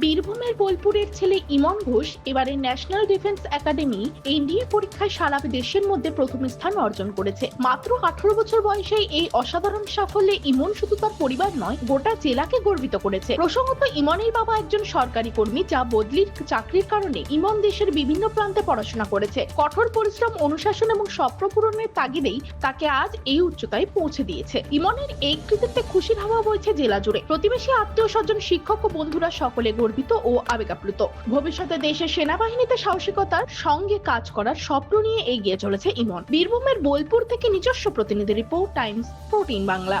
বীরভূমের বোলপুরের ছেলে ইমন ঘোষ এবারে ন্যাশনাল ডিফেন্স একাডেমি এনডিএ পরীক্ষায় সারা দেশের মধ্যে প্রথম স্থান অর্জন করেছে। মাত্র আঠারো বছর বয়সে এই অসাধারণ সাফল্যে ইমন শুধু তার পরিবার নয়, গোটা জেলাকে গর্বিত করেছে। প্রসঙ্গত, ইমনের বাবা একজন সরকারি কর্মী যা বদলির চাকরির কারণে ইমন দেশের বিভিন্ন প্রান্তে পড়াশোনা করেছে। কঠোর পরিশ্রম, অনুশাসন এবং স্বপ্ন পূরণের তাগিদেই তাকে আজ এই উচ্চতায় পৌঁছে দিয়েছে। ইমনের এই কৃতিত্বে খুশির হাওয়া বইছে জেলা জুড়ে। প্রতিবেশী আত্মীয় স্বজন শিক্ষক ও বন্ধুরা সকলে গর্বিত ও আবেগাপ্লুত। ভবিষ্যতে দেশের সেনাবাহিনীতে সাহসিকতার সঙ্গে কাজ করার স্বপ্ন নিয়ে এগিয়ে চলেছে ইমন। বীরভূমের বোলপুর থেকে নিজস্ব প্রতিনিধি রিপোর্ট, টাইমস, ফোরটিন বাংলা।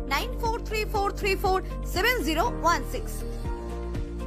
9434347016.